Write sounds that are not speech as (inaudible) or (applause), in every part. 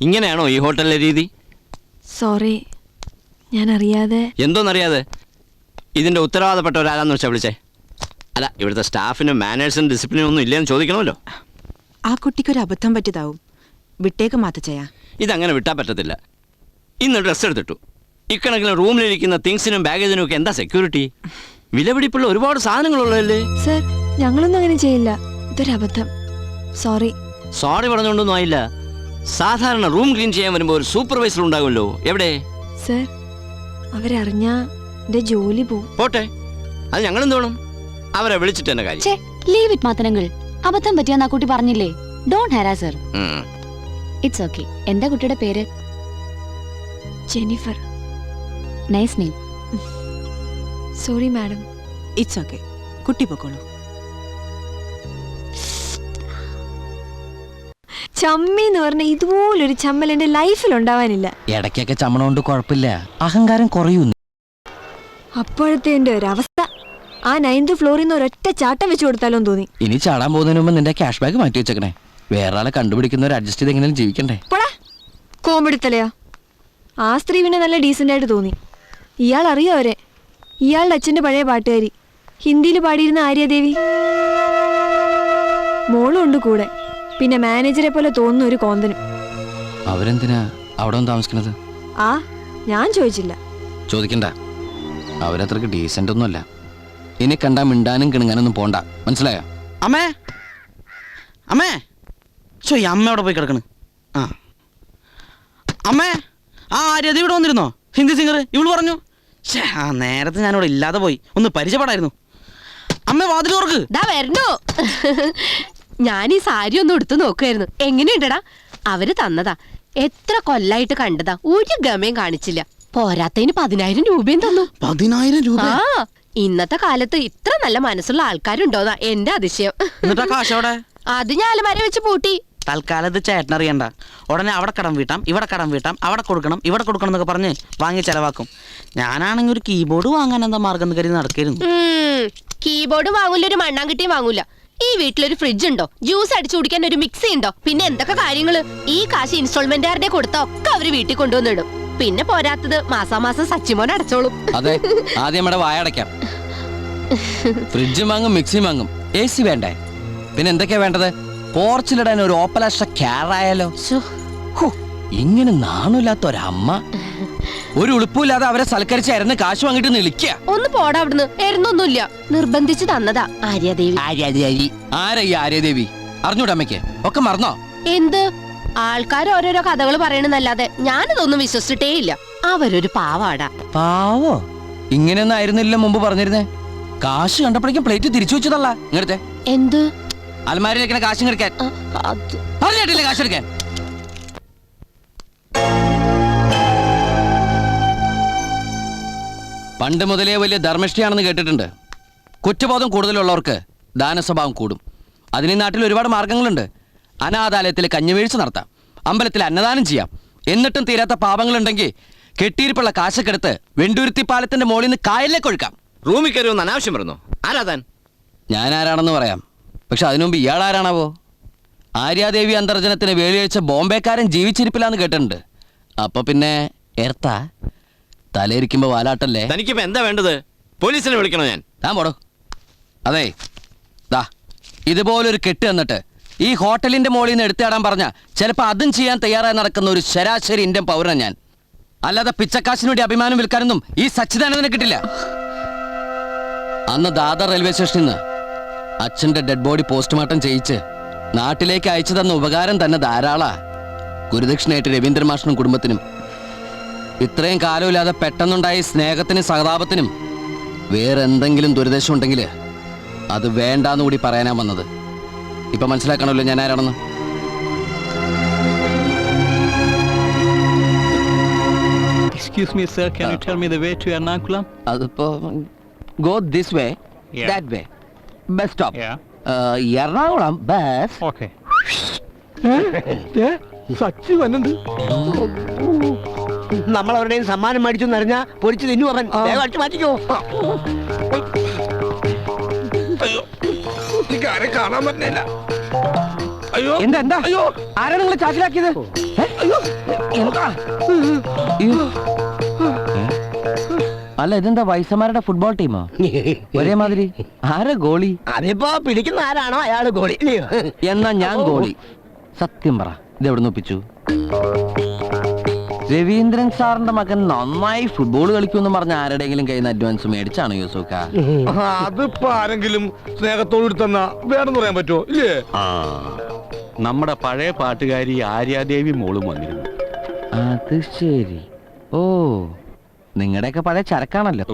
ഇങ്ങനെയാണോ ഈ ഹോട്ടലിലെ രീതി? സോറി ഞാൻ അറിയാതെ എന്തോന്നറിയാതെ? ഇതിന്റെ ഉത്തരവാദപ്പെട്ട ഒരാളാന്ന് വെച്ചാ വിളിച്ചേ. അല്ല ഇവിടുത്തെ സ്റ്റാഫിനും മാനേഴ്സിനും ഡിസിപ്ലിനും ഒന്നും ഇല്ലെന്ന് ചോദിക്കണമല്ലോ. ആ കുട്ടിക്കൊരു അബദ്ധം പറ്റിയതാവും. വിട്ടേക്ക് മാത്തച്ചയാ ഇതങ്ങനെ വിട്ടാൻ പറ്റത്തില്ല. ഇന്ന് ഡ്രസ്സ് എടുത്തിട്ടു. ഇക്കണക്കിന് റൂമിലിരിക്കുന്ന തിങ്സിനും ബാഗേജിനും ഒക്കെ എന്താ സെക്യൂരിറ്റി വിലപിടിപ്പുള്ള ഒരുപാട് സാധനങ്ങളുള്ളതല്ലേ? സർ ഞങ്ങളൊന്നും അങ്ങനെ ചെയ്യില്ല. ഇതൊരു അബദ്ധം. സോറി. സോറി പറഞ്ഞുകൊണ്ടൊന്നും ആയില്ല. സാധാരണ റൂം ക്ലീൻ ചെയ്യാൻ വരുമ്പോൾ ഒരു സൂപ്പർവൈസർ ഉണ്ടാകുമല്ലോ. എവിടെ? സർ അവരറിഞ്ഞ എന്റെ ജോലി പോവും. പോട്ടെ. അത് ഞങ്ങൾ വേണം അവരെ വിളിച്ചിട്ട് തന്നെ കാര്യം. ഛേ ലീവ് ഇറ്റ് മാത്രങ്ങൾ അബദ്ധം പറ്റിയാന്ന് ആ കുട്ടി പറഞ്ഞില്ലേ? ഡോൺ ഹാരാ സർ ഇറ്റ്സ് ഓക്കെ എന്താ കുട്ടിയുടെ പേര്? Jennifer nice name sorry madam it's okay കുട്ടി പൊക്കോളൂ. ചമ്മി എന്ന് പറഞ്ഞ ഇതുപോലൊരു ചമ്മൽ എന്റെ ലൈഫിൽ ഉണ്ടാവാനില്ല ഇടയ്ക്കൊക്കെ ചമ്മണോണ്ട് കുഴപ്പമില്ല അഹങ്കാരം കുറയുന്നു. അപ്പോഴത്തെ എന്റെ ഒരവസ്ഥ ആ നയൻത് ഫ്ലോറിൽ നിന്ന് ഒരൊറ്റ ചാട്ടം വെച്ച് കൊടുത്താലോന്ന് തോന്നി. ഇനി ചാടാൻ പോകുന്നതിന് മുമ്പ് നിന്റെ ക്യാഷ് ബാഗ് മാറ്റി വെച്ചേക്കണേ. വേറെ ആളെ ഒരു അഡ്ജസ്റ്റ് ചെയ്ത് എങ്ങനെയും ജീവിക്കണ്ടേ? പോടാ. കോമ്പെടുത്തലയാ. ആ സ്ത്രീ പിന്നെ നല്ല ഡീസന്റ് ആയിട്ട് തോന്നി. ഇയാൾ അറിയോ അവരെ ഇയാളുടെ അച്ഛന്റെ പഴയ പാട്ടുകാരി. ഹിന്ദിയിൽ പാടിയിരുന്ന ആര്യദേവി. മോളും ഉണ്ട് കൂടെ. പിന്നെ മാനേജരെ പോലെ തോന്നുന്ന ഒരു കോന്തനും. അവരെന്തിനാ അവിടെ താമസിക്കുന്നത്? താമസിക്കണത് ആ ഞാൻ ചോദിച്ചില്ല. ചോദിക്കണ്ട. അവരത്രക്ക് ഡീസന്റ് ഒന്നുമല്ല. ഇനി കണ്ടാ മിണ്ടാനും കിണുങ്ങാനൊന്നും പോണ്ട. മനസ്സിലായോ? അമ്മേ! അമ്മേ! ചോ ഈ അമ്മ അവിടെ പോയി കിടക്കണ്? ആ. അമ്മേ! ആ രതി ഇവിടെ വന്നിരുന്നോ? ഹിന്ദി സിംഗർ ഇവൾ പറഞ്ഞു. ആ നേരത്തെ ഞാനിവിടെ ഇല്ലാതെ പോയി. ഒന്ന് പരിചയപ്പെടായിരുന്നു. അമ്മ വാതിൽ തുറക്ക്. ദാ വരണോ ഞാൻ ഈ സാരി ഒന്ന് എടുത്തു നോക്കുമായിരുന്നു എങ്ങനെയുണ്ടടാ? അവർ തന്നതാ. എത്ര കൊല്ലായിട്ട് കണ്ടതാ. ഒരു ഗമയും കാണിച്ചില്ല. പോരാത്തതിന് പതിനായിരം രൂപയും തന്നു. പതിനായിരം രൂപ? ആ ഇന്നത്തെ കാലത്ത് ഇത്ര നല്ല മനസ്സുള്ള ആൾക്കാരുണ്ടോന്നാ എന്റെ അതിശയം. എന്നിട്ടാ അത് ഞാൻ അലമാര വെച്ച് പൂട്ടി. തൽക്കാലത്ത് ചേട്ടൻ അറിയണ്ട. ഉടനെ അവിടെ കടം വീട്ടാം ഇവിടെ കടം വീട്ടാം അവിടെ കൊടുക്കണം ഇവിടെ കൊടുക്കണം എന്നൊക്കെ പറഞ്ഞ് വാങ്ങി ചെലവാക്കും. ഞാനാണെങ്കിൽ ഒരു കീബോർഡ് വാങ്ങാൻ എന്താ മാർഗം എന്ന് കരുതി നടക്കരുന്നു കീബോർഡ് വാങ്ങൂല ഒരു മണ്ണാൻ കിട്ടിയും വാങ്ങൂല. ഈ വീട്ടിലൊരു ഫ്രിഡ്ജ് ഉണ്ടോ ജ്യൂസ് അടിച്ചു കുടിക്കാൻ ഒരു മിക്സി ഉണ്ടോ പിന്നെ എന്തൊക്കെ കാര്യങ്ങൾ? ഈ കാശ് ഇൻസ്റ്റാൾമെന്റുകാരുടെ കൊടുത്ത ഒക്കെ അവർ വീട്ടിൽ കൊണ്ടുവന്നിടും. പിന്നെ പോരാത്തത് മാസാമാസം സച്ചിമോൻ അടച്ചോളും. അതെ ആദ്യം നമ്മുടെ വായടക്കാം ഫ്രിഡ്ജ് വാങ്ങും മിക്സി വാങ്ങും. എ സി വേണ്ടേ? പിന്നെ എന്തൊക്കെയാ വേണ്ടത്? പോർച്ചിലിടാൻ ഒരു ഓപ്പലാഷ്ട ക്യാറായാലോ? ഇങ്ങനെ നാണില്ലാത്ത ഒരമ്മ. ഒരു ഉളുപ്പില്ലാതെ അവരെ സൽക്കരിച്ച് ഇരന്ന് കാശ് വാങ്ങിട്ട് നിളിക്ക ഒന്ന് പോടാ അവിടുന്ന്. എരുന്നൊന്നുമില്ല. നിർബന്ധിച്ചു തന്നതാ ആര്യാദേവി. ആരാ ഈ ആര്യാദേവി? അറിഞ്ഞൂടെ അമ്മയ്ക്ക്? ഒക്കെ മറന്നോ? എന്ത്? ആൾക്കാർ ഓരോരോ കഥകൾ പറയണെന്നല്ലാതെ ഞാനിതൊന്നും വിശ്വസിച്ചിട്ടേ ഇല്ല. അവരൊരു പാവാടാ. പാവോ? ഇങ്ങനെയൊന്നും ആയിരുന്നില്ല മുമ്പ് പറഞ്ഞിരുന്നേ. കാശ് കണ്ടപ്പോഴേക്കും പ്ലേറ്റ് തിരിച്ചു വെച്ചതല്ല. ഇങ്ങനത്തെ എന്ത്? അലമാരിയിലേക്കണ കാശ് എടുക്കാൻ കാശ് എടുക്കാൻ? പണ്ട് മുതലേ വലിയ ധർമ്മിഷ്ഠിയാണെന്ന് കേട്ടിട്ടുണ്ട്. കുറ്റബോധം കൂടുതലുള്ളവർക്ക് ദാനസ്വഭാവം കൂടും. അതിന് നാട്ടിൽ ഒരുപാട് മാർഗങ്ങളുണ്ട്. അനാഥാലയത്തിൽ കഞ്ഞുവീഴ്ച നടത്താം. അമ്പലത്തിൽ അന്നദാനം ചെയ്യാം. എന്നിട്ടും തീരാത്ത പാപങ്ങളുണ്ടെങ്കിൽ കെട്ടിയിരിപ്പുള്ള കാശക്കെടുത്ത് വെണ്ടൂരുത്തി പാലത്തിന്റെ മുകളിൽ നിന്ന് കായലിലേക്ക് ഒഴുക്കാം. റൂമിൽ കയറുമെന്ന് അനാവശ്യം പറഞ്ഞു? ആരാതാൻ ഞാൻ ആരാണെന്ന് പറയാം. പക്ഷെ അതിനുമുമ്പ് ഇയാൾ ആരാണാവോ? ആര്യാദേവി അന്തർജനത്തിന് വേലിയഴിച്ച ബോംബേക്കാരൻ ജീവിച്ചിരിപ്പില്ലാന്ന് കേട്ടിട്ടുണ്ട്. അപ്പൊ പിന്നെ എർത്ത? തലയിരിക്കുമ്പോ വാലാട്ടല്ലേ? തനിക്കിപ്പോ എന്താ വേണ്ടത്? പോലീസിനെ വിളിക്കണോ ഞാൻ? താൻ പോടോ. അതെ ദാ ഇതുപോലൊരു കെട്ട് എന്നിട്ട് ഈ ഹോട്ടലിന്റെ മുകളിൽ നിന്ന് എടുത്തിടാൻ പറഞ്ഞ ചിലപ്പോൾ അതും ചെയ്യാൻ തയ്യാറായി നടക്കുന്ന ഒരു ശരാശരി ഇന്ത്യൻ പൗരൻ ഞാൻ. അല്ലാതെ പിച്ചക്കാശിന് വേണ്ടി അഭിമാനം വിൽക്കാനൊന്നും ഈ സച്ചിദാനന്ദനെ കിട്ടില്ല. അന്ന് ദാദർ റെയിൽവേ സ്റ്റേഷനിൽ നിന്ന് അച്ഛന്റെ ഡെഡ് ബോഡി പോസ്റ്റ്മോർട്ടം ചെയ്യിച്ച് നാട്ടിലേക്ക് അയച്ചു തന്ന ഉപകാരം തന്നെ ധാരാള. ഗുരുദക്ഷിണയായിട്ട് രവീന്ദ്രമാഷനും കുടുംബത്തിനും ഇത്രയും കാലമില്ലാതെ പെട്ടെന്നുണ്ടായ സ്നേഹത്തിനും സഹതാപത്തിനും വേറെ എന്തെങ്കിലും ദുരിദേശം ഉണ്ടെങ്കിൽ അത് വേണ്ടാന്ന് കൂടി പറയാനാ വന്നത് ഇപ്പൊ മനസ്സിലാക്കണമല്ലോ ഞാൻ ആരാണെന്ന് Excuse me, sir. Can you tell me the way to Ernakulam? അതിപ്പോ go this way Yeah. That way bus stop Yeah. Ernakulam bus Okay. (laughs) Sachi വന്നുണ്ട് നമ്മൾ അവരുടെയും സമ്മാനം മേടിച്ചു എന്നറിഞ്ഞ പൊരിച്ചു തിന്നു അവൻ. അടിച്ചു മാറ്റിക്കോ. കാണാൻ പറ്റില്ല അയ്യോ. എന്താ എന്താ? അയ്യോ. ആരാണ് നിങ്ങൾ ചാക്കിലാക്കിയത് അയ്യോ. എന്താ? അല്ല ഇതെന്താ വയസ്സന്മാരുടെ ഫുട്ബോൾ ടീമോ? ഒരേ മാതിരി. ആരാ ഗോളി? അതിപ്പോ പിടിക്കുന്ന ആരാണോ അയാൾ ഗോളി. എന്നാ ഞാൻ ഗോളി. സത്യം പറ. ഇത് എവിടെ നിന്ന് ഒപ്പിച്ചു? രവീന്ദ്രൻ സാറിന്റെ മകൻ നന്നായി ഫുട്ബോൾ കളിക്കുമെന്ന് പറഞ്ഞ ആരുടെയെങ്കിലും കയ്യിൽ നിന്ന് അഡ്വാൻസ് മേടിച്ചാണ് യൂസുക്ക? അതിപ്പോ ആരെങ്കിലും സ്നേഹത്തോട് തന്ന വേണമെന്ന് പറയാൻ പറ്റുമോ ഇല്ലേ? ആ നമ്മുടെ പഴയ പാട്ടുകാരി ആര്യാദേവി മോളും വന്നിരുന്നു. അത് ശരി. ഓ നിങ്ങളുടെയൊക്കെ പഴയ ചരക്കാണല്ലോ.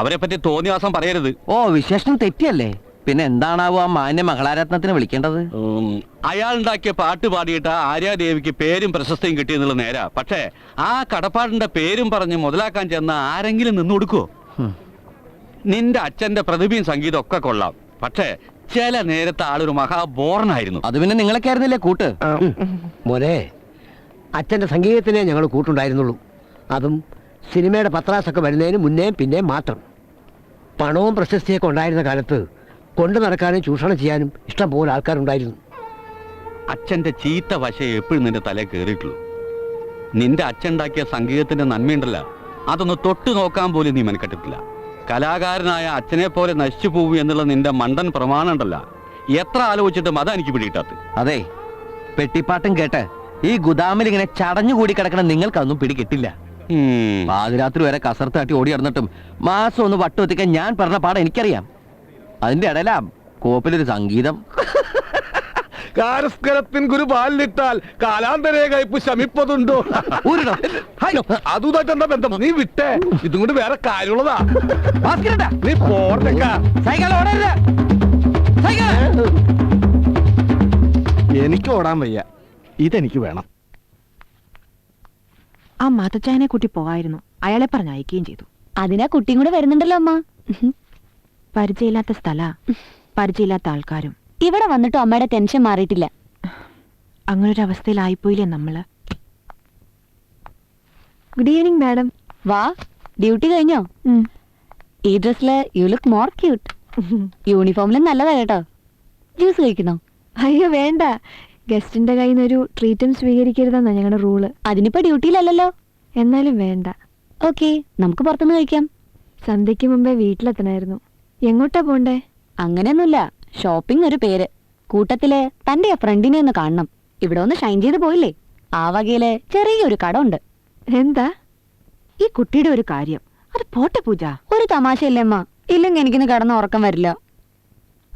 അവരെ പറ്റി തോന്നിയാസം പറയരുത്. ഓ വിശേഷം തെറ്റിയല്ലേ? പിന്നെ എന്താണാവോ ആ മാന്യ മഹളാരത്നത്തിന് വിളിക്കേണ്ടത്? അയാൾ അയാളുണ്ടാക്കിയ പാട്ട് പാടിയിട്ട് ആ ആര്യാദേവിക്ക് പേരും പ്രശസ്തിയും കിട്ടിയെന്നുള്ള നേരാ. പക്ഷേ ആ കടപ്പാടിന്റെ പേരും പറഞ്ഞ് മുതലാക്കാൻ ചെന്ന ആരെങ്കിലും നിന്ന് കൊടുക്കുവോ? നിന്റെ അച്ഛന്റെ പ്രതിഭയും സംഗീതം ഒക്കെ കൊള്ളാം. പക്ഷേ ചില നേരത്തെ ആളൊരു മഹാബോറനായിരുന്നു. അത് പിന്നെ നിങ്ങളൊക്കെ ആയിരുന്നില്ലേ കൂട്ട്? മോനെ അച്ഛന്റെ സംഗീതത്തിനെ ഞങ്ങൾ കൂട്ടുണ്ടായിരുന്നുള്ളൂ. അതും സിനിമയുടെ പത്രാസൊക്കെ വരുന്നതിന് മുന്നേ പിന്നെ മാത്രം. പണവും പ്രശസ്തിയൊക്കെ ഉണ്ടായിരുന്ന കാലത്ത് കൊണ്ടു നടക്കാനും ചൂഷണം ചെയ്യാനും ഇഷ്ടം പോലെ ആൾക്കാരുണ്ടായിരുന്നു. അച്ഛന്റെ ചീത്ത വശ എപ്പോഴും നിന്റെ തല കയറിയിട്ടുള്ളൂ നിന്റെ അച്ഛണ്ടാക്കിയ സംഗീതത്തിന്റെ നന്മയുണ്ടല്ല അതൊന്ന് തൊട്ടു നോക്കാൻ പോലും നീ മെനക്കെട്ടിട്ടില്ല. കലാകാരനായ അച്ഛനെ പോലെ നശിച്ചു പോകൂ എന്നുള്ള നിന്റെ മണ്ടൻ പ്രമാണം ഉണ്ടല്ല എത്ര ആലോചിച്ചിട്ടും അതാ എനിക്ക് പിടികിട്ടാത്ത അതെ പെട്ടിപ്പാട്ടും കേട്ട് ഈ ഗുദാമിൽ ഇങ്ങനെ ചടഞ്ഞുകൂടി കിടക്കണ നിങ്ങൾക്കതൊന്നും പിടികിട്ടില്ല. പാതിരാത്രി വരെ കസർത്ത് തട്ടി ഓടി നടന്നിട്ടും മാസം ഒന്ന് വട്ടുവെത്തിക്കാൻ ഞാൻ പറഞ്ഞ പാടം എനിക്കറിയാം. അതിന്റെ ഇടയിലാ കോപ്പിലൊരു സംഗീതം. കാരസ്കരത്തിൻ ഗുരു പാലിട്ടാൽ കാലാന്തരേ കയ്പ് ശമിപ്പതുണ്ടോ? അതുമായിട്ട് എന്താ ബന്ധം? നീ വിട്ടേ. ഇതും കൊണ്ട് വേറെ കാര്യമുള്ളതാ. നീ പോർട്ടേക്കാ സൈക്കിൾ ഓടരുത്. എനിക്ക് ഓടാൻ വയ്യ. ഇതെനിക്ക് വേണം. ആ മാതച്ചായനെ കുട്ടി പോകായിരുന്നു അയാളെ പറഞ്ഞയക്കുകയും ചെയ്തു. അതിനാ കുട്ടിയും കൂടെ വരുന്നുണ്ടല്ലോ അമ്മ. പരിചയമില്ലാത്ത സ്ഥല. പരിചയമില്ലാത്ത ആൾക്കാരും. ഇവിടെ വന്നിട്ടും അമ്മയുടെ ടെൻഷൻ മാറിയിട്ടില്ല. അങ്ങനൊരു അവസ്ഥയിലായിപ്പോയില്ലേ നമ്മൾ? ഗുഡ് ഈവനിങ് മാഡം വാ ഡ്യൂട്ടി കഴിഞ്ഞോ? ഈ ഡ്രസ്സിൽ യു ലുക്ക് മോർ ക്യൂട്ട് യൂണിഫോമിലും നല്ലതാ കേട്ടോ ജ്യൂസ് കഴിക്കണോ അയ്യോ വേണ്ട. ഗസ്റ്റിന്റെ കയ്യിൽ നിന്ന് ഒരു ട്രീറ്റും സ്വീകരിക്കരുതെന്നാ ഞങ്ങളുടെ റൂൾ അതിനിപ്പോ ഡ്യൂട്ടിയിലല്ലല്ലോ എന്നാലും വേണ്ട. ഓക്കെ നമുക്ക് പുറത്തുനിന്ന് കഴിക്കാം. സന്ധ്യയ്ക്ക് മുമ്പേ വീട്ടിലെത്തണമായിരുന്നു എങ്ങോട്ടാ പോണ്ടേ? അങ്ങനെയൊന്നുമില്ല. ഷോപ്പിംഗ് ഒരു പേര്. കൂട്ടത്തിൽ തന്റെ ആ ഫ്രണ്ടിനെ ഒന്ന് കാണണം. ഇവിടെ ഒന്ന് ഷൈൻ ചെയ്ത് പോയില്ലേ? ആ വകയിൽ ചെറിയൊരു കട ഉണ്ട് എന്താ? ഈ കുട്ടിയുടെ ഒരു കാര്യം. അത് പോട്ടെ പൂജ. ഒരു തമാശയില്ലേ അമ്മ? ഇല്ലെങ്കിൽ എനിക്കിന്ന് കടന്ന് ഉറക്കം വരില്ല.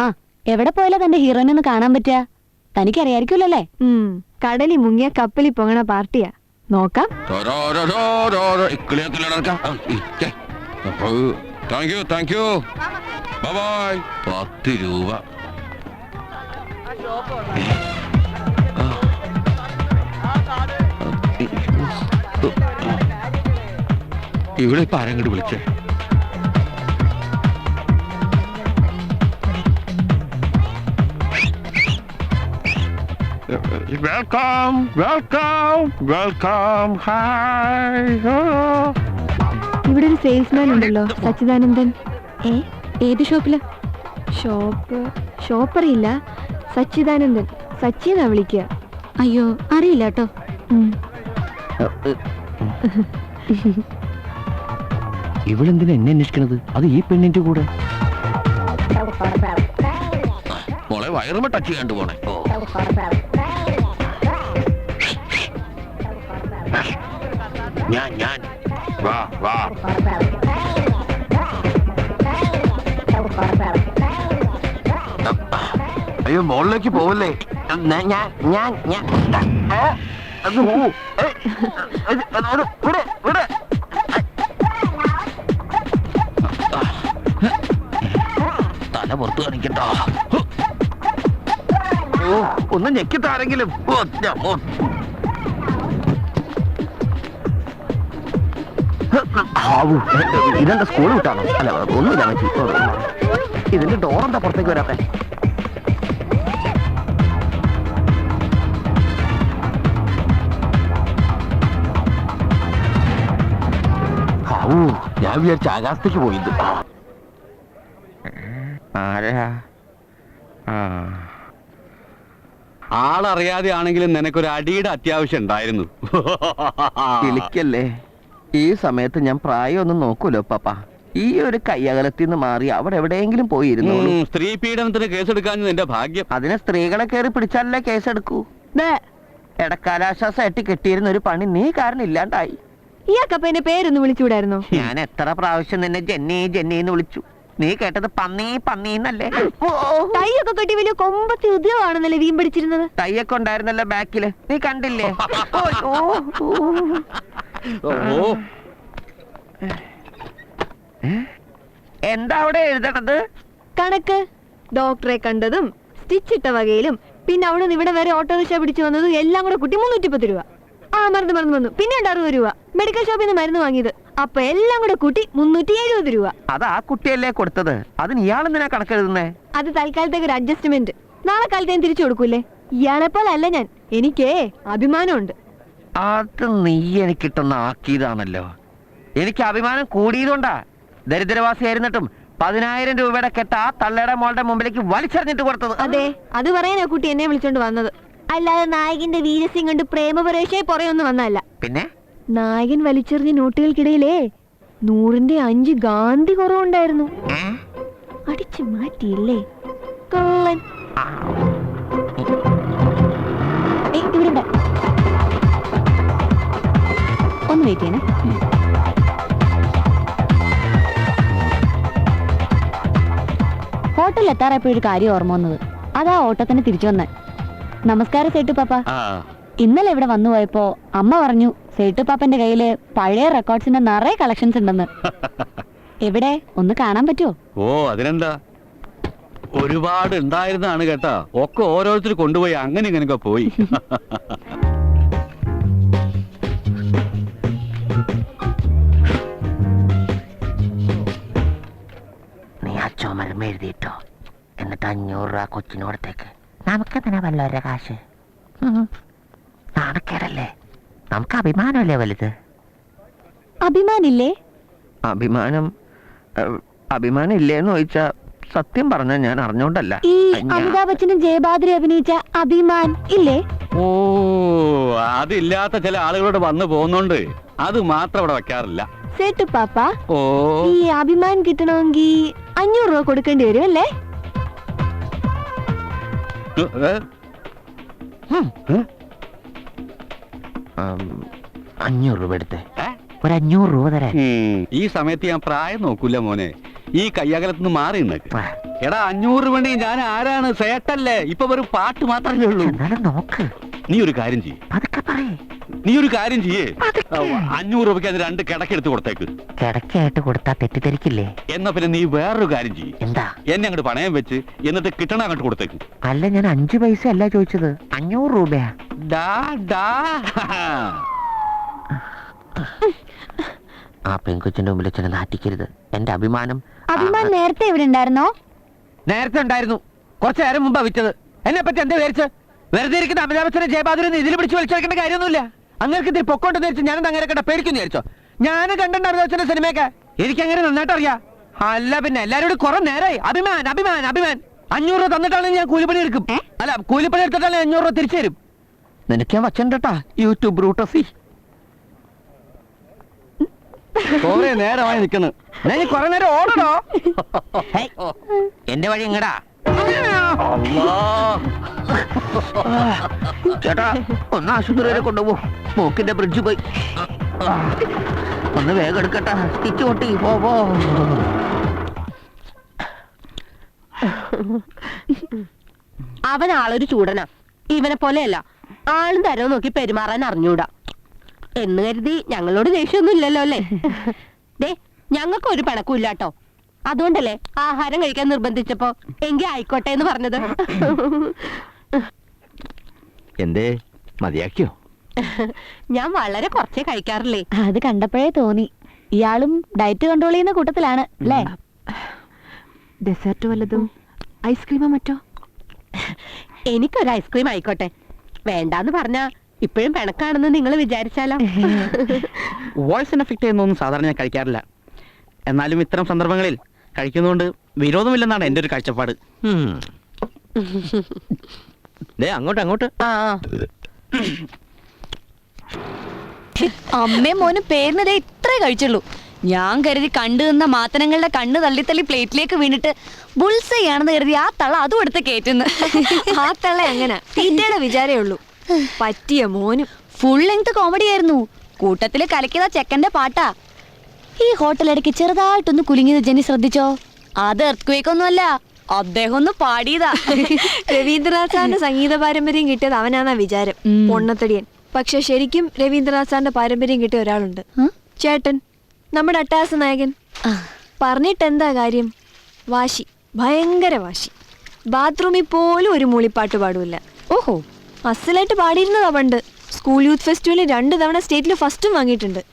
ആ എവിടെ പോയാലാ തന്റെ ഹീറോയിനെ ഒന്ന് കാണാൻ പറ്റുക? തനിക്കറിയായിരിക്കുമല്ലേ കടലി മുങ്ങിയ കപ്പലി പൊങ്ങണ പാർട്ടിയാ. നോക്കാം. Thank you thank you. Bye പത്ത് രൂപ. ഇവിടെ ഇപ്പൊ ആരെങ്കിലും വിളിച്ചേ? വെൽക്കം വെൽക്കം വെൽക്കം ഹായ് ഇവിടെ ഒരു സെയിൽസ്മാൻ ഉണ്ടല്ലോ സച്ചിദാനന്ദൻ. ഏ? ഏത് ഷോപ്പിൽ? ഷോപ്പ് ഷോപ്പ് അറിയില്ല സച്ചിദാനന്ദൻ. സച്ചിന്നാ വിളിക്ക. വിളിക്കുക അയ്യോ അറിയില്ല കേട്ടോ. ഇവളെന്തിനാ എന്നെ അന്വേഷിക്കണത്? അത് ഈ പെണ്ണിന്റെ കൂടെ. മോളെ വയറുമ ടച്ച് ചെയ്യാണ്ട് പോണേ. ഞാൻ ഞാൻ. വാ വാ. അയ്യോ മോളിലേക്ക് പോവല്ലേ ഞാൻ ഞാൻ ഞാൻ? അത് പോ. ഏ? അത് അത് വിട്, വിട്. തല പുറത്ത് കാണിക്കട്ടോ ഓ ഒന്ന് ഞെക്കിത്താരെങ്കിലും. ഇതെന്താ സ്കൂൾ വിട്ടാണോ അല്ല ഒന്നുമില്ല ഇതിന്റെ ഡോർ എന്താ പുറത്തേക്ക് വരാത്തെ? ഞാൻ വിചാരിച്ച ആകാശത്തേക്ക് പോയത് ആരാ? ആ. ആളറിയാതെ ആണെങ്കിലും നിനക്കൊരു അടിയുടെ അത്യാവശ്യം ഉണ്ടായിരുന്നു. വിളിക്കല്ലേ ഈ സമയത്ത് ഞാൻ പ്രായമൊന്നും നോക്കൂലോ പാപ്പ ഈ ഒരു കയ്യകലത്തിൽ നിന്ന് മാറി അവിടെ എവിടെയെങ്കിലും പോയിരുന്നു സ്ത്രീ പീഡനത്തിന് കേസെടുക്കാൻ നിന്റെ ഭാഗ്യം. അതിനെ സ്ത്രീകളെ കയറി പിടിച്ചാലല്ലേ കേസെടുക്കൂ? ഇടക്കാലാശ്വാസമായിട്ട് കെട്ടിയിരുന്ന ഒരു പണി നീ കാരണം ഇല്ലാണ്ടായി ഇയാൾക്കപ്പ എന്റെ പേരൊന്ന് വിളിച്ചുവിടായിരുന്നോ? ഞാൻ എത്ര പ്രാവശ്യം നിന്നെ ജെന്നി ജെന്നി എന്ന് വിളിച്ചു. നീ കേട്ടത് പന്നി പന്നി എന്നല്ലേ? തൈയൊക്കെ കെട്ടി വലിയ കൊമ്പത്തി ഉദ്യോഗമാണെന്നല്ലേ വീൻ പിടിച്ചിരുന്നത്? തയ്യൊക്കെ ഉണ്ടായിരുന്നല്ലോ ബാക്കിൽ. നീ കണ്ടില്ലേ? (laughs) ഓ, ഓ, ഓ. ഓ. എന്താ അവിടെ എഴുതണത്? കണക്ക്. ഡോക്ടറെ കണ്ടതും സ്റ്റിച്ച് ഇട്ട വകയിലും പിന്നെ അവിടെ നിന്ന് ഇവിടെ വരെ ഓട്ടോറിക്ഷ പിടിച്ചു വന്നതും എല്ലാം കൂടെ കുട്ടി മുന്നൂറ്റിപ്പത്ത് രൂപ. ആ മറന്നു മറന്നു വന്നു പിന്നെ ഉണ്ട് അറുപത് രൂപ. മെഡിക്കൽ ഷോപ്പിൽ നിന്ന് മരുന്ന് വാങ്ങിയത്. അപ്പൊ എല്ലാം കൂടെ കൂട്ടി മുന്നൂറ്റി എഴുപത് രൂപ. അത് ആ കുട്ടിയല്ലേ കൊടുത്തത്. അതിന് ഇയാളെന്തിനാ കണക്കെഴുതുന്നേ അത് തൽക്കാലത്തേക്ക് ഒരു അഡ്ജസ്റ്റ്മെന്റ് നാളെ കാലത്ത് ഞാൻ തിരിച്ചു കൊടുക്കൂലേ? പോലെ അല്ല ഞാൻ. എനിക്കേ അഭിമാനമുണ്ട്. അത് നീ എനിക്കിട്ടൊന്ന് ആക്കിയതാണല്ലോ. എനിക്ക് അഭിമാനം കൂടിയതുകൊണ്ടാ. ദരിദ്രവാസിയായിരുന്നിട്ടും പതിനായിരം രൂപയുടെ കെട്ട ആ തള്ളയുടെ മോളുടെ മുമ്പിലേക്ക് വലിച്ചെറിഞ്ഞിട്ട് കൊടുത്തത്. അതെ അത് പറയാനാ കുട്ടി എന്നെ വിളിച്ചോണ്ട് വന്നത്. അല്ലാതെ നായകന്റെ വീരസിംഗ് കണ്ട് പ്രേമപരേഷയെ പുറയൊന്നും വന്നല്ല പിന്നെ? നായകൻ വലിച്ചെറിഞ്ഞ നോട്ടുകൾക്കിടയിലേ നൂറിന്റെ അഞ്ച് ഗാന്ധി കുറവുണ്ടായിരുന്നു അടിച്ചു മാറ്റിയില്ലേ? കള്ളൻ. ഇവിടെ ഒന്ന് വെയിറ്റ് ചെയ്യണേ. ഹോട്ടലിൽ എത്താറായപ്പോ ഒരു കാര്യം ഓർമ്മ വന്നത്. അതാ ഓട്ടത്തിന് തിരിച്ചു വന്നെ. നമസ്കാരം സേട്ടു പാപ്പ ഇന്നലെ ഇവിടെ വന്നു പോയപ്പോ അമ്മ പറഞ്ഞു സേട്ടു പാപ്പന്റെ കയ്യിൽ പഴയ റെക്കോർഡ്സിന്റെ നിറയെ കളക്ഷൻസ് ഉണ്ടെന്ന്. (laughs) എവിടെ? ഒന്ന് കാണാൻ പറ്റുമോ ഓ അതിനെന്താ? ഒരുപാട് ഉണ്ടായിരുന്നാണ് കേട്ടാ. ഒക്കെ ഓരോരുത്തർ കൊണ്ടുപോയി അങ്ങനെ ഇങ്ങനെയൊക്കെ പോയി. (laughs) എന്നിട്ട് അഞ്ഞൂറ് രൂപ കൊച്ചിനോടത്തേക്ക് നമുക്ക് തന്നെ വല്ലവരുടെ കാശ്. നാണക്കേടല്ലേ? നമുക്ക് അഭിമാനമല്ലേ വലുത്? അഭിമാനില്ലേ? അഭിമാനം അഭിമാനം ഇല്ലേന്ന് ചോദിച്ചാ സത്യം പറഞ്ഞ ഞാൻ അറിഞ്ഞോണ്ടല്ല. ഈ അമിതാഭ് ബച്ചനും ജയബാദ്രി അഭിനയിച്ച അഭിമാൻ ഇല്ലേ? ഓ അതില്ലാത്ത ചില ആളുകളോട് വന്നു പോകുന്നോണ്ട് അത് മാത്രം ഇവിടെ വെക്കാറില്ല. സേട്ടു പാപ്പ ഓ. ഈ അഭിമാൻ കിട്ടണമെങ്കിൽ അഞ്ഞൂറ് രൂപ കൊടുക്കേണ്ടി വരും അല്ലേ? അഞ്ഞൂറ് രൂപ എടുത്തേ? ഒരു അഞ്ഞൂറ് രൂപ തരാൻ. ഈ സമയത്ത് ഞാൻ പ്രായം നോക്കൂല മോനെ. ഈ കയ്യകലത്തുനിന്ന് മാറി നിന്നേക്ക്. ആ, എടാ അഞ്ഞൂറ് വേണ്ടി ഞാൻ ആരാണ്? സേട്ടല്ലേ? ഇപ്പൊ ഒരു പാട്ട് മാത്രമേ ഉള്ളൂ. എന്നാലും നോക്ക്. നീ ഒരു കാര്യം ചെയ്യേ. പതുക്കെ പറയേ. നീ ഒരു കാര്യം ചെയ്യേ. അഞ്ഞൂറ് രൂപയ്ക്ക് അത് രണ്ട് കിടക്കെടുത്ത് കൊടുത്തേക്ക്. കിടക്കായിട്ട് കൊടുത്താ തെറ്റിദ്ധരിക്കില്ലേ? എന്നാ പിന്നെ നീ വേറൊരു കാര്യം ചെയ്യേ. എന്താ? എന്നെ അങ്ങോട്ട് പണയം വെച്ച് എന്നിട്ട് കിട്ടണ അങ്ങോട്ട് കൊടുത്തേക്ക്. അല്ല ഞാൻ അഞ്ചു പൈസ അല്ല ചോദിച്ചത്. അഞ്ഞൂറ് രൂപയാ. ഡാ ഡാ. ആ പെൺകൊച്ചിന്റെ മുമ്പിൽ ചെന്ന് നാറ്റിക്കരുത്. എന്റെ അഭിമാനം അഭിമാൻ നേരത്തെ ഇവിടെ ഉണ്ടായിരുന്നോ? നേരത്തെ ഉണ്ടായിരുന്നു. കുറച്ചു നേരം മുമ്പാ വിറ്റത്. എന്നെ പറ്റി എന്താ വിചാരിച്ച്? വെറുതെ ഇരിക്കുന്ന അമിതാഭച്ചനെ ജയബാദുരൻ ഇതിൽ പിടിച്ച് വലിച്ചെടുക്കേണ്ട കാര്യമൊന്നുമില്ല. അങ്ങനെ ഇതിൽ പൊക്കോണ്ടെന്ന് വിചാരിച്ചു ഞാനെന്താ അങ്ങനെ കണ്ട പേടിക്കുന്നു വിചാരിച്ചോ? ഞാൻ കണ്ടിട്ടുണ്ട് അമിതാഭച്ചന്റെ സിനിമയൊക്കെ. എനിക്ക് അങ്ങനെ നന്നായിട്ട് അറിയാം അല്ല പിന്നെ എല്ലാരോടും കുറെ നേരായി. അഭിമാൻ അഭിമാൻ അഭിമാൻ. അഞ്ഞൂറ് രൂപ തന്നിട്ടാണ് ഞാൻ കൂലിപ്പണി എടുക്കും. അല്ല കൂലിപ്പണി എടുത്തിട്ടാണ് അഞ്ഞൂറ് രൂപ തിരിച്ചു തരും. നിനക്ക് ഞാൻ യൂട്യൂബ് ബ്രൂട്ടസി കൊറേ നേരമായി നിക്കുന്നു. ഞാൻ കുറെ നേരം ഓടണോ? എന്റെ വഴി ഇങ്ങടാ ചേട്ടാ ഒന്ന് ആശുപത്രി വരെ കൊണ്ടുപോ മൂക്കിന്റെ ബ്രിഡ്ജ് പോയി. ഒന്ന് വേഗം എടുക്കട്ടെ. തിച്ചു പൊട്ടി പോ പോ. അവൻ ആളൊരു ചൂടനാ. ഇവനെ പോലെയല്ല. ആളും തരവും നോക്കി പെരുമാറാൻ അറിഞ്ഞൂടാ. എന്ന് കരുതി ഞങ്ങളോട് ദേഷ്യമൊന്നും ഇല്ലല്ലോ അല്ലേ? ദേ ഞങ്ങൾക്ക് ഒരു പണക്കും ഇല്ലാട്ടോ അതുകൊണ്ടല്ലേ ആഹാരം കഴിക്കാൻ നിർബന്ധിച്ചപ്പോ എങ്കി ആയിക്കോട്ടെ എന്ന് പറഞ്ഞത്? എന്തേ മതിയാക്കിയോ? ഞാൻ വളരെ കുറച്ചേ കഴിക്കാറില്ലേ. അത് കണ്ടപ്പോഴേ തോന്നി. ഇയാളും ഡയറ്റ് കൺട്രോൾ ചെയ്യുന്ന കൂട്ടത്തിലാണ് അല്ലേ? ഡെസേർട്ട് വല്ലതും? ഐസ്ക്രീമോ മറ്റോ? എനിക്കൊരു ഐസ്ക്രീം ആയിക്കോട്ടെ. വേണ്ടാന്ന് പറഞ്ഞാ ഇപ്പോഴും പിണക്കാണെന്ന് നിങ്ങൾ വിചാരിച്ചാലോ? വോയിസിന് എഫക്റ്റ് ചെയ്യുന്നൊന്നും സാധാരണ ഞാൻ കഴിക്കാറില്ല. എന്നാലും ഇത്തരം സന്ദർഭങ്ങളിൽ കഴിക്കുന്നതുകൊണ്ട് വിരോധമില്ലെന്നാണ് എന്റെ ഒരു കാഴ്ചപ്പാട്. ദേ അങ്ങോട്ട് അങ്ങോട്ട്. അമ്മയും മോനും പേരിന് ദേ ഇത്രേ കഴിച്ചുള്ളൂ. ഞാൻ കരുതി കണ്ടു നിന്ന മാത്തനങ്ങളുടെ കണ്ണ് തള്ളി തള്ളി പ്ലേറ്റിലേക്ക് വീണിട്ട് ബുൾസയാണെന്ന് കരുതി ആ തള അതും എടുത്ത് കേറ്റുന്നു. ആ തള അങ്ങനെ. തീറ്റയുടെ വിചാരേ ഉള്ളൂ. പറ്റിയ മോനും. ഫുൾ ലെങ്ത് കോമഡി ആയിരുന്നു. കൂട്ടത്തിൽ കലക്കിയത ചെക്കന്റെ പാട്ടാ. ഈ ഹോട്ടലിടയ്ക്ക് ചെറുതായിട്ടൊന്ന് കുലുങ്ങിയത് ജെന്നി ശ്രദ്ധിച്ചോ? അത് എർത്ത് ഒന്നുമല്ല അദ്ദേഹം ഒന്ന് പാടിയതാ. (laughs) രവീന്ദ്രനാഥ് സാറിന്റെ സംഗീത പാരമ്പര്യം കിട്ടിയത് അവനാന്നാ വിചാരം. പൊണ്ണത്തടിയൻ. പക്ഷെ ശരിക്കും രവീന്ദ്രനാഥ് സാറിന്റെ പാരമ്പര്യം കിട്ടിയ ഒരാളുണ്ട്? ചേട്ടൻ നമ്മുടെ അട്ടാസ നായകൻ. പറഞ്ഞിട്ട് എന്താ കാര്യം? വാശി. ഭയങ്കര വാശി. ബാത്റൂമിൽ പോലും ഒരു മൂളിപ്പാട്ട് പാടൂല ഓഹോ. അസലായിട്ട് പാടിയിരുന്നതാ പണ്ട്. സ്കൂൾ യൂത്ത് ഫെസ്റ്റിവലിൽ രണ്ട് തവണ സ്റ്റേറ്റിൽ ഫസ്റ്റും വാങ്ങിയിട്ടുണ്ട്.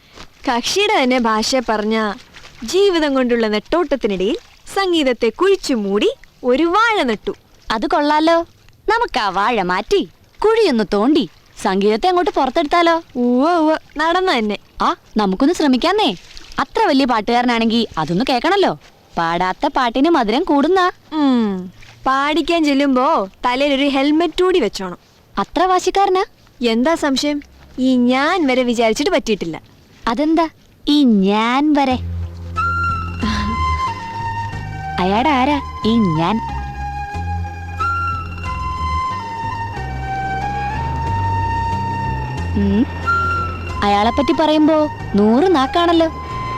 കക്ഷിയുടെ തന്നെ ഭാഷ പറഞ്ഞ ജീവിതം കൊണ്ടുള്ള നെട്ടോട്ടത്തിനിടയിൽ സംഗീതത്തെ കുഴിച്ചു മൂടി ഒരു വാഴ നട്ടു. അത് കൊള്ളാലോ. നമുക്ക് ആ വാഴ മാറ്റി കുഴിയൊന്ന് തോണ്ടി സംഗീതത്തെ അങ്ങോട്ട് പുറത്തെടുത്താലോ. ഉവ്വ ഉവ്വ. നടന്ന തന്നെ. ആ നമുക്കൊന്ന് ശ്രമിക്കാന്നേ. അത്ര വലിയ പാട്ടുകാരനാണെങ്കിൽ അതൊന്ന് കേൾക്കണല്ലോ. പാടാത്ത പാട്ടിന് മധുരം കൂടുന്ന. പാടിക്കാൻ ചെല്ലുമ്പോ തലയിൽ ഒരു ഹെൽമെറ്റ് കൂടി വെച്ചോണം. അത്ര വാശിക്കാരനാ? എന്താ സംശയം? ഈ ഞാൻ വരെ വിചാരിച്ചിട്ട് പറ്റിയിട്ടില്ല. അതെന്താ? ഈ ഞാൻ വരെ. അയാടെ ആരാ? ഈ ഞാൻ. അയാളെ പറ്റി പറയുമ്പോ നൂറ് നാക്കാണല്ലോ.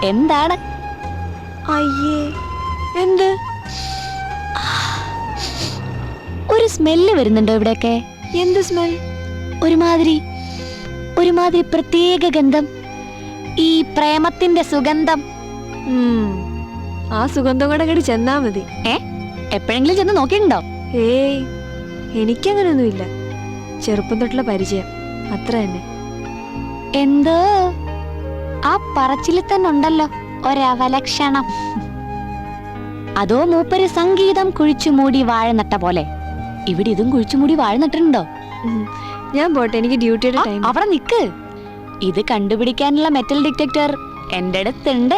എന്താണ്? അയ്യേ എന്ത്? ഒരു സ്മെല്ല് വരുന്നുണ്ടോ ഇവിടെയൊക്കെ? എന്ത് സ്മെൽ ഒരുമാതിരി ഒരുമാതിരി പ്രത്യേക ഗന്ധം. ഈ പ്രേമത്തിന്റെ സുഗന്ധം. ആ സുഗന്ധം കൂടെ കടി ചെന്നാ മതി. ഏ? എപ്പോഴെങ്കിലും ചെന്ന് നോക്കിയിട്ടുണ്ടോ? ഏയ് എനിക്കങ്ങനൊന്നുമില്ല. ചെറുപ്പം തൊട്ടുള്ള പരിചയം. അത്ര തന്നെ. എന്തോ? ആ പറച്ചിൽ തന്നെ ഉണ്ടല്ലോ ഒരവലക്ഷണം. അതോ മൂപ്പര് സംഗീതം കുഴിച്ചു മൂടി വാഴ നട്ട പോലെ. ഇവിടെ ഇതും കുഴിച്ചുമൂടി വാഴ നട്ടിട്ടുണ്ടോ? ഞാൻ പോട്ടെ എനിക്ക് ഡ്യൂട്ടിയുടെ ടൈം അവിടെ നിക്ക്. ഇത് കണ്ടുപിടിക്കാനുള്ള മെറ്റൽ ഡിറ്റക്ടർ എന്റെ അടുത്തുണ്ട്.